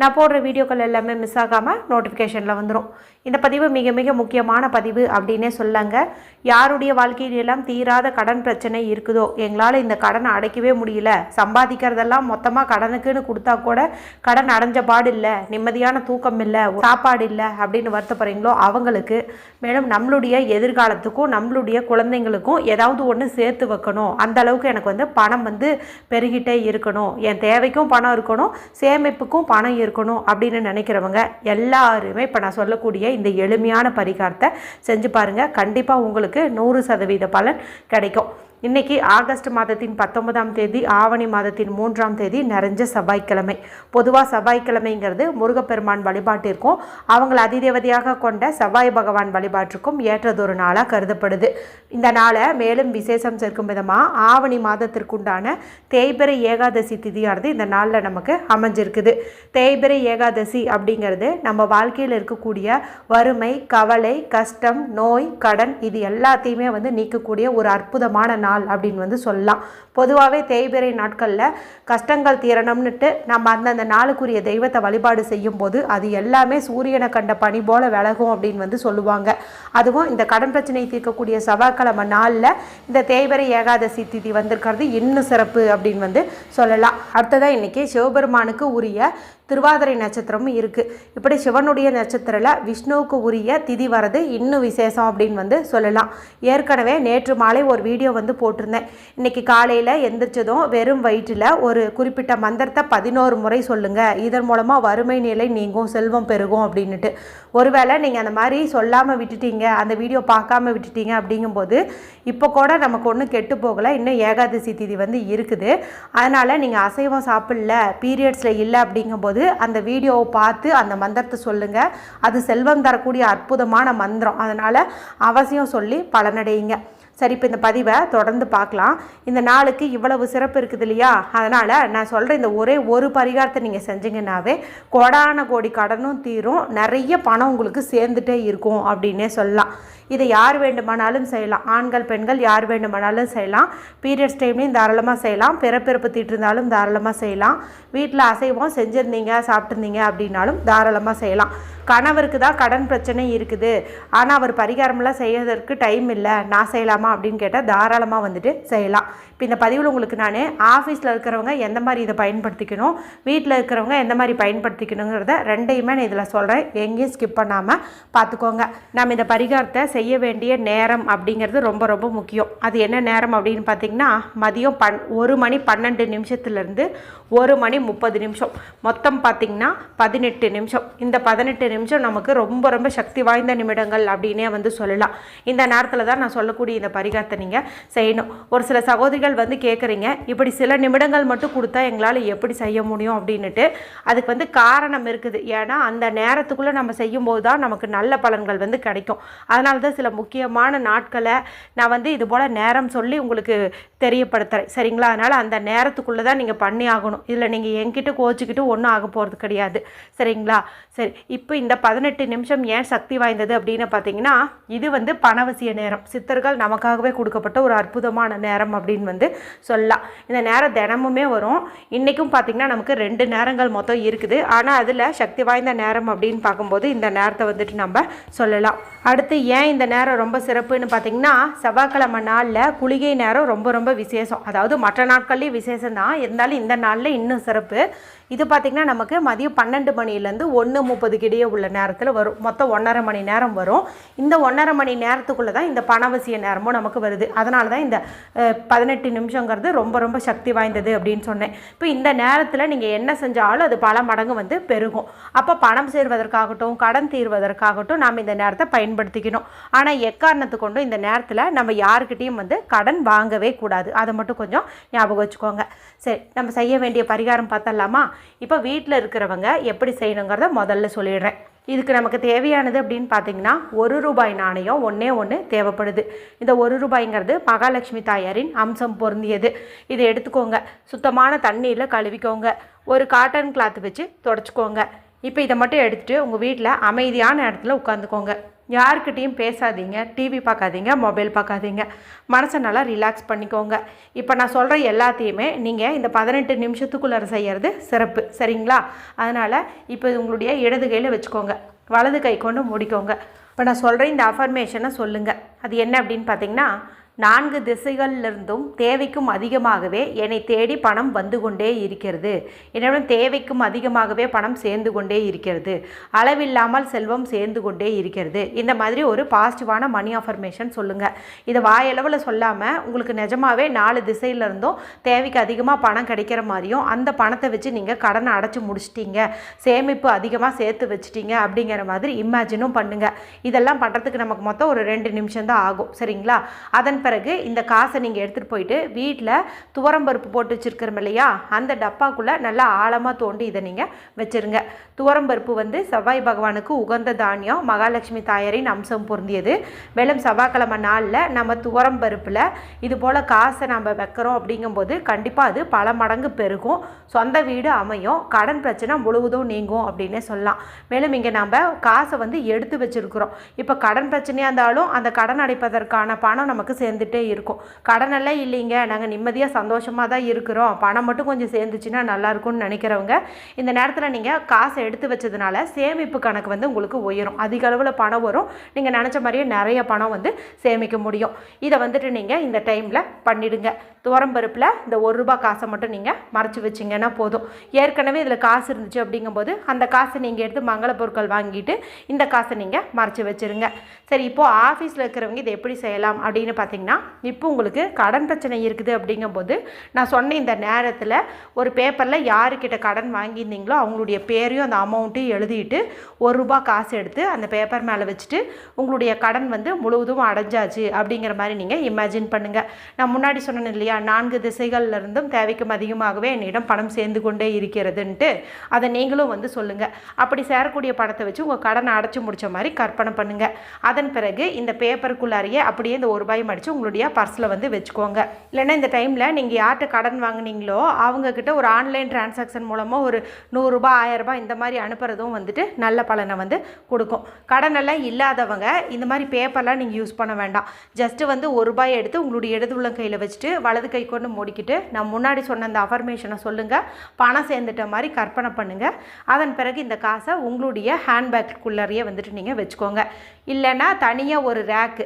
நான் போடுற வீடியோக்கள் எல்லாமே மிஸ் ஆகாமல் நோட்டிஃபிகேஷனில் வந்துடும் இந்த பதிவு மிக மிக முக்கியமான பதிவு அப்படின்னே சொல்லாங்க. யாருடைய வாழ்க்கையிலெல்லாம் தீராத கடன் பிரச்சனை இருக்குதோ எங்களால் இந்த கடனை அடைக்கவே முடியல சம்பாதிக்கிறதெல்லாம் மொத்தமாக கடனுக்குன்னு கொடுத்தா கூட கடன் அடைஞ்ச பாடு இல்லை நிம்மதியான தூக்கம் இல்லை சாப்பாடு இல்லை அப்படின்னு வருத்தப்படுறீங்களோ அவங்களுக்கு. மேலும் நம்மளுடைய எதிர்காலத்துக்கும் நம்மளுடைய குழந்தைங்களுக்கும் ஏதாவது ஒன்று சேர்த்து வைக்கணும். அந்த அளவுக்கு எனக்கு வந்து பணம் வந்து பெருகிட்டே இருக்கணும். என் தேவைக்கும் பணம் இருக்கணும் சேமிப்புக்கும் பணம் இருக்கணும் இருக்கணும் அப்படின்னு நினைக்கிறவங்க எல்லாருமே இப்போ நான் சொல்லக்கூடிய இந்த எளிமையான பரிகாரத்தை செஞ்சு பாருங்கள் கண்டிப்பாக உங்களுக்கு நூறு சதவீத பலன் கிடைக்கும். இன்னைக்கு ஆகஸ்ட் மாதத்தின் பத்தொன்பதாம் தேதி ஆவணி மாதத்தின் மூன்றாம் தேதி நிறைஞ்ச செவ்வாய்க்கிழமை. பொதுவாக செவ்வாய்க்கிழமைங்கிறது முருகப்பெருமான் வழிபாட்டிற்கும் அவங்களை அதிதேவதையாக கொண்ட செவ்வாய் பகவான் வழிபாட்டிற்கும் ஏற்றதொரு நாளாக கருதப்படுது. இந்த நாளை மேலும் விசேஷம் சேர்க்கும் விதமாக ஆவணி மாதத்திற்குண்டான தேய்பிரை ஏகாதசி திதியானது இந்த நாளில் நமக்கு அமைஞ்சிருக்குது. தேய்பிரை ஏகாதசி அப்படிங்கிறது நம்ம வாழ்க்கையில் இருக்கக்கூடிய வறுமை கவலை கஷ்டம் நோய் கடன் இது எல்லாத்தையுமே வந்து நீக்கக்கூடிய ஒரு அற்புதமான நாள் நாள் அப்படின்னு வந்து சொல்லலாம். பொதுவாகவே தேய்பிறை நாட்களில் கஷ்டங்கள் தீரணும்னுட்டு நம்ம அந்தந்த நாளுக்குரிய தெய்வத்தை வழிபாடு செய்யும் போது அது எல்லாமே சூரியனை கண்ட பனி போல விலகும் அப்படின்னு வந்து சொல்லுவாங்க. அதுவும் இந்த கடன் பிரச்சனை தீர்க்கக்கூடிய செவ்வாய்க்கிழமை நாளில் இந்த தேய்பிறை ஏகாதசி திதி வந்திருக்கிறது இன்னும் சிறப்பு அப்படின்னு வந்து சொல்லலாம். அடுத்ததாக இன்றைக்கி சிவபெருமானுக்கு உரிய திருவாதிரை நட்சத்திரமும் இருக்குது இப்படி சிவனுடைய நட்சத்திரத்தில் விஷ்ணுவுக்கு உரிய திதி வரது இன்னும் விசேஷம் அப்படின்னு வந்து சொல்லலாம். ஏற்கனவே நேற்று மாலை ஒரு வீடியோ வந்து போட்டிருந்தேன். இன்றைக்கி காலையில் எந்திரிச்சதும் வெறும் வயிற்றில் ஒரு குறிப்பிட்ட மந்திரத்தை பதினோரு முறை சொல்லுங்கள் இதன் மூலமாக வறுமை நிலை நீங்கும் செல்வம் பெருகும் அப்படின்னுட்டு. ஒருவேளை நீங்கள் அந்த மாதிரி சொல்லாமல் விட்டுட்டீங்க அந்த வீடியோ பார்க்காம விட்டுட்டீங்க அப்படிங்கும்போது இப்போ கூட நமக்கு ஒன்றும் கெட்டு போகலை. இன்னும் ஏகாதசி திதி வந்து இருக்குது. அதனால் நீங்கள் அசைவம் சாப்பிடல பீரியட்ஸில் இல்லை அப்படிங்கும்போது அந்த வீடியோவை பார்த்து அந்த மந்திரத்தை சொல்லுங்கள் அது செல்வம் தரக்கூடிய அற்புதமான மந்திரம். அதனால் அவசியம் சொல்லி பலனடையுங்க. சரி இப்போ இந்த பதிவை தொடர்ந்து பார்க்கலாம். இந்த நாளுக்கு இவ்வளவு சிறப்பு இருக்குது இல்லையா? அதனால் நான் சொல்கிற இந்த ஒரே ஒரு பரிகாரத்தை நீங்கள் செஞ்சீங்கன்னாவே கோடான கோடி கடனும் தீரும். நிறைய பணம் உங்களுக்கு சேர்ந்துட்டே இருக்கும் அப்படின்னே சொல்லலாம். இதை யார் வேண்டுமானாலும் செய்யலாம். ஆண்கள் பெண்கள் யார் வேண்டுமானாலும் செய்யலாம். பீரியட்ஸ் டைம்லையும் தாராளமாக செய்யலாம். பிறப்பிறப்பு தீட்டிருந்தாலும் தாராளமாக செய்யலாம். வீட்டில் அசைவம் செஞ்சுருந்தீங்க சாப்பிட்ருந்தீங்க அப்படின்னாலும் தாராளமாக செய்யலாம். கணவருக்கு தான் கடன் பிரச்சனை இருக்குது. ஆனால் அவர் பரிகாரமெல்லாம் செய்யறதற்கு டைம் இல்லை. நான் செய்யலாமா? அப்படின்னு கேட்டால் தாராளமாக வந்துட்டு செய்யலாம். இப்போ இந்த பதிவில் உங்களுக்கு நான் ஆஃபீஸில் இருக்கிறவங்க எந்த மாதிரி இதை பயன்படுத்திக்கணும் வீட்டில் இருக்கிறவங்க எந்த மாதிரி பயன்படுத்திக்கணுங்கிறத ரெண்டையுமே நான் இதில் சொல்கிறேன் எங்கேயும் ஸ்கிப் பண்ணாமல் பார்த்துக்கோங்க நம்ம இந்த பரிகாரத்தை செய்ய வேண்டிய நேரம் அப்படிங்கிறது ரொம்ப ரொம்ப முக்கியம். அது என்ன நேரம் அப்படின்னு பார்த்தீங்கன்னா மதியம் பன் ஒரு மணி பன்னெண்டு நிமிஷத்துலேருந்து ஒரு மணி முப்பது நிமிஷம். மொத்தம் பார்த்திங்கன்னா பதினெட்டு நிமிஷம். இந்த பதினெட்டு நிமிஷம் நமக்கு ரொம்ப ரொம்ப சக்தி வாய்ந்த நிமிடங்கள் அப்படின்னே வந்து சொல்லலாம். இந்த நேரத்தில் தான் நான் சொல்லக்கூடிய இந்த பரிகாரத்தை நீங்கள் செய்யணும். ஒரு சில சகோதரிகள் வந்து கேட்குறீங்க இப்படி சில நிமிடங்கள் மட்டும் கொடுத்தா எங்களால் எப்படி செய்ய முடியும்? அப்படின்னுட்டு அதுக்கு வந்து காரணம் இருக்குது. ஏன்னா அந்த நேரத்துக்குள்ளே நம்ம செய்யும்போது தான் நமக்கு நல்ல பலன்கள் வந்து கிடைக்கும். அதனால தான் சில முக்கியமான நாட்களை நான் வந்து இது போல் நேரம் சொல்லி உங்களுக்கு தெரியப்படுத்துகிறேன் சரிங்களா? அதனால் அந்த நேரத்துக்குள்ளே தான் நீங்கள் பண்ணி ஆகணும். இதில் நீங்கள் என்கிட்ட கோச்சிக்கிட்டு ஒன்றும் ஆக போகிறது கிடையாது. சரிங்களா? சரி. இப்போ இந்த பதினெட்டு நிமிஷம் ஏன் சக்தி வாய்ந்தது அப்படின்னு பார்த்தீங்கன்னா இது வந்து பணவசிய நேரம். சித்தர்கள் நமக்கு நமக்காகவே கொடுக்கப்பட்ட ஒரு அற்புதமான நேரம் அப்படின்னு வந்து சொல்லலாம். இந்த நேரம் தினமுமே வரும். இன்றைக்கும் பார்த்திங்கன்னா நமக்கு ரெண்டு நேரங்கள் மொத்தம் இருக்குது. ஆனால் அதில் சக்தி வாய்ந்த நேரம் அப்படின்னு பார்க்கும்போது இந்த நேரத்தை வந்துட்டு நம்ம சொல்லலாம். அடுத்து ஏன் இந்த நேரம் ரொம்ப சிறப்புன்னு பார்த்தீங்கன்னா செவ்வாய்க்கிழமை நாளில் குளிகை நேரம் ரொம்ப ரொம்ப விசேஷம். அதாவது மற்ற நாட்கள்லேயும் விசேஷம் தான். இருந்தாலும் இந்த நாளில் இன்னும் சிறப்பு. இது பார்த்திங்கன்னா நமக்கு மதியம் பன்னெண்டு மணிலேருந்து ஒன்று முப்பதுக்கு இடையே உள்ள நேரத்தில் வரும். மொத்தம் ஒன்றரை மணி நேரம் வரும். இந்த ஒன்றரை மணி நேரத்துக்குள்ளே தான் இந்த பணவசிய நேரமும் நமக்கு வருது. அதனால தான் இந்த பதினெட்டு நிமிஷங்கிறது ரொம்ப ரொம்ப சக்தி வாய்ந்தது அப்படின்னு சொன்னேன். இப்போ இந்த நேரத்தில் நீங்கள் என்ன செஞ்சாலும் அது பல மடங்கு வந்து பெருகும். அப்போ பணம் சேர்வதற்காகட்டும் கடன் தீர்வதற்காகட்டும் நாம் இந்த நேரத்தை பயன்படுத்திக்கணும். ஆனால் எக்காரணத்து கொண்டும் இந்த நேரத்தில் நம்ம யாருக்கிட்டேயும் வந்து கடன் வாங்கவே கூடாது. அதை மட்டும் கொஞ்சம் ஞாபகம் வச்சுக்கோங்க. சரி நம்ம செய்ய வேண்டிய பரிகாரம் பார்த்தலாமா இப்போ வீட்டில் இருக்கிறவங்க எப்படி செய்யணுங்கிறத முதல்ல சொல்லிடுறேன். இதுக்கு நமக்கு தேவையானது அப்படின்னு பார்த்தீங்கன்னா ஒரு ரூபாய் நாணயம் ஒன்றே ஒன்று தேவைப்படுது. இந்த ஒரு ரூபாய்ங்கிறது மகாலட்சுமி தாயாரின் அம்சம் பொருந்தியது. இதை எடுத்துக்கோங்க. சுத்தமான தண்ணியில் கழுவிக்கோங்க. ஒரு காட்டன் கிளாத் வச்சு தொடச்சிக்கோங்க. இப்போ இதை மட்டும் எடுத்துகிட்டு உங்கள் வீட்டில் அமைதியான இடத்துல உட்காந்துக்கோங்க யாருக்கிட்டேயும் பேசாதீங்க டிவி பார்க்காதீங்க மொபைல் பார்க்காதீங்க. மனசை நல்லா ரிலாக்ஸ் பண்ணிக்கோங்க. இப்போ நான் சொல்கிற எல்லாத்தையுமே நீங்கள் இந்த பதினெட்டு நிமிஷத்துக்குள்ளே செய்கிறது சிறப்பு. சரிங்களா? அதனால் இப்போ உங்களுடைய இடது கையில் வச்சுக்கோங்க. வலது கை கொண்டு முடிக்கோங்க. இப்போ நான் சொல்கிற இந்த அஃபர்மேஷனை சொல்லுங்கள் அது என்ன அப்படின்னு பார்த்தீங்கன்னா நான்கு திசைகளிலிருந்தும் தேவைக்கும் அதிகமாகவே என்னை தேடி பணம் வந்து கொண்டே இருக்கிறது. என்னிடம் தேவைக்கும் அதிகமாகவே பணம் சேர்ந்து கொண்டே இருக்கிறது. அளவில்லாமல் செல்வம் சேர்ந்து கொண்டே இருக்கிறது. இந்த மாதிரி ஒரு பாசிட்டிவான மணி அஃபர்மேஷன் சொல்லுங்கள் இதை வாயளவில் சொல்லாமல் உங்களுக்கு நிஜமாகவே நாலு திசையிலிருந்தும் தேவைக்கு அதிகமாக பணம் கிடைக்கிற மாதிரியும் அந்த பணத்தை வச்சு நீங்கள் கடனை அடைச்சி முடிச்சிட்டீங்க. சேமிப்பு அதிகமாக சேர்த்து வச்சிட்டீங்க அப்படிங்கிற மாதிரி இமேஜினும் பண்ணுங்கள் இதெல்லாம் பண்ணுறதுக்கு நமக்கு மொத்தம் ஒரு ரெண்டு நிமிஷம் தான் ஆகும். சரிங்களா? அதன் பிறகு பிறகு இந்த காசை நீங்கள் எடுத்துகிட்டு போயிட்டு வீட்டில் துவரம்பருப்பு போட்டு வச்சுருக்கிறோம் இல்லையா? அந்த டப்பாக்குள்ளே நல்லா ஆழமாக தோண்டி இதை நீங்கள் வச்சுருங்க. துவரம்பருப்பு வந்து செவ்வாய் பகவானுக்கு உகந்த தானியம் மகாலட்சுமி தாயாரின் அம்சம் பொருந்தியது. மேலும் செவ்வாய்க்கிழமை நாளில் நம்ம துவரம்பருப்பில் இது போல் காசை நம்ம வைக்கிறோம் அப்படிங்கும்போது கண்டிப்பாக அது பல மடங்கு பெருகும். சொந்த வீடு அமையும். கடன் பிரச்சனை முழுவதும் நீங்கும் அப்படின்னே சொல்லலாம். மேலும் இங்கே நம்ம காசை வந்து எடுத்து வச்சுருக்கிறோம். இப்போ கடன் பிரச்சனையாக இருந்தாலும் அந்த கடன் அடைப்பதற்கான பணம் நமக்கு சேர்ந்து சேர்ந்துட்டே இருக்கும். கடனெல்லாம் இல்லைங்க. நாங்கள் நிம்மதியாக சந்தோஷமாக தான் இருக்கிறோம். பணம் மட்டும் கொஞ்சம் சேர்ந்துச்சுன்னா நல்லாயிருக்கும்னு நினைக்கிறவங்க இந்த நேரத்தில் நீங்கள் காசை எடுத்து வச்சதுனால சேமிப்பு கணக்கு வந்து உங்களுக்கு உயரும். அதிக அளவில் பணம் வரும். நீங்கள் நினச்ச மாதிரியே நிறைய பணம் வந்து சேமிக்க முடியும். இதை வந்துட்டு நீங்கள் இந்த டைமில் பண்ணிடுங்க. துவரம்பருப்பில் இந்த ஒரு ரூபா காசை மட்டும் நீங்கள் மறைச்சி வச்சிங்கன்னா போதும். ஏற்கனவே இதில் காசு இருந்துச்சு அப்படிங்கும்போது அந்த காசை நீங்கள் எடுத்து மங்கள பொருட்கள் வாங்கிட்டு இந்த காசை நீங்கள் மறைச்சி வச்சுருங்க. சரி இப்போது ஆஃபீஸில் இருக்கிறவங்க இதை எப்படி செய்யலாம் அப்படின்னு பார்த்தீங்கன்னா இப்போ உங்களுக்கு கடன் பிரச்சனை இருக்குது அப்படிங்கும்போது நான் சொன்ன இந்த நேரத்தில் ஒரு பேப்பரில் யாருக்கிட்ட கடன் வாங்கியிருந்தீங்களோ அவங்களுடைய பேரையும் அந்த அமௌண்ட்டையும் எழுதிட்டு ஒரு ரூபா காசு எடுத்து அந்த பேப்பர் மேலே வச்சுட்டு உங்களுடைய கடன் வந்து முழுவதும் அடைஞ்சாச்சு அப்படிங்கிற மாதிரி நீங்கள் இமேஜின் பண்ணுங்கள் நான் முன்னாடி சொன்னேன் இல்லையா நான்கு திசைகளில் இருந்தும் தேவைக்கும் அதிகமாகவே என்னிடம் பணம் சேர்ந்து கொண்டே இருக்கிறதுன்ட்டு அதை நீங்களும் வந்து சொல்லுங்கள் அப்படி சேரக்கூடிய பணத்தை வச்சு உங்கள் கடனை அடைச்சி முடித்த மாதிரி கற்பனை பண்ணுங்கள் அதன் பிறகு இந்த பேப்பருக்குள்ளாரையே அப்படியே இந்த ஒரு ரூபாய் அடித்து உங்களுடைய பர்ஸில் வந்து வச்சுக்கோங்க. இல்லைன்னா இந்த டைமில் நீங்கள் யார்கிட்ட கடன் வாங்குனீங்களோ அவங்கக்கிட்ட ஒரு ஆன்லைன் டிரான்சாக்ஷன் மூலமாக ஒரு நூறுரூபா ஆயிரரூபா இந்த மாதிரி அனுப்புகிறதும் வந்துட்டு நல்ல பலனை வந்து கொடுக்கும். கடனெல்லாம் இல்லாதவங்க இந்த மாதிரி பேப்பர்லாம் நீங்கள் யூஸ் பண்ண வேண்டாம். ஜஸ்ட்டு வந்து ஒரு ரூபாய் எடுத்து உங்களுடைய இடது உள்ள கையில் வச்சுட்டு வலது கை கொண்டு மூடிக்கிட்டு நான் முன்னாடி சொன்ன அந்த அஃபர்மேஷனை சொல்லுங்கள் பணம் சேர்ந்துட்ட மாதிரி கற்பனை பண்ணுங்கள் அதன் பிறகு இந்த காசை உங்களுடைய ஹேண்ட்பேக்குள்ளறையே வந்துட்டு நீங்கள் வச்சுக்கோங்க. இல்லைன்னா தனியாக ஒரு ரேக்கு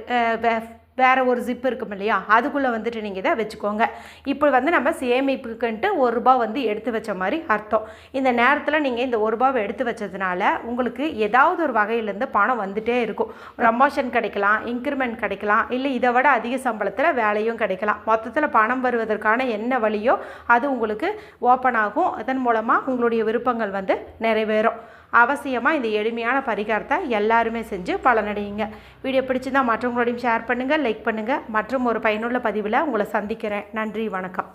வேறு ஒரு ஜிப் இருக்கும் இல்லையா? அதுக்குள்ளே வந்துட்டு நீங்கள் இதை வச்சுக்கோங்க. இப்போ வந்து நம்ம சேமிப்புக்குன்ட்டு ஒரு ரூபா வந்து எடுத்து வச்ச மாதிரி அர்த்தம். இந்த நேரத்தில் நீங்கள் இந்த ஒரு ரூபாவை எடுத்து வச்சதுனால உங்களுக்கு ஏதாவது ஒரு வகையிலேருந்து பணம் வந்துட்டே இருக்கும். ப்ரமோஷன் கிடைக்கலாம் இன்க்ரிமெண்ட் கிடைக்கலாம் இல்லை இதை விட அதிக சம்பளத்தில் வேலையும் கிடைக்கலாம். மொத்தத்தில் பணம் வருவதற்கான என்ன வழியோ அது உங்களுக்கு ஓப்பன் ஆகும். அதன் மூலமாக உங்களுடைய விருப்பங்கள் வந்து நிறைவேறும். அவசியமாக இந்த எளிமையான பரிகாரத்தை எல்லாருமே செஞ்சு பலனடையுங்க. வீடியோ பிடிச்சிருந்தால் மற்றவங்களோடையும் ஷேர் பண்ணுங்கள் லைக் பண்ணுங்கள் மற்றும் ஒரு பயனுள்ள பதிவில் உங்களை சந்திக்கிறேன். நன்றி வணக்கம்.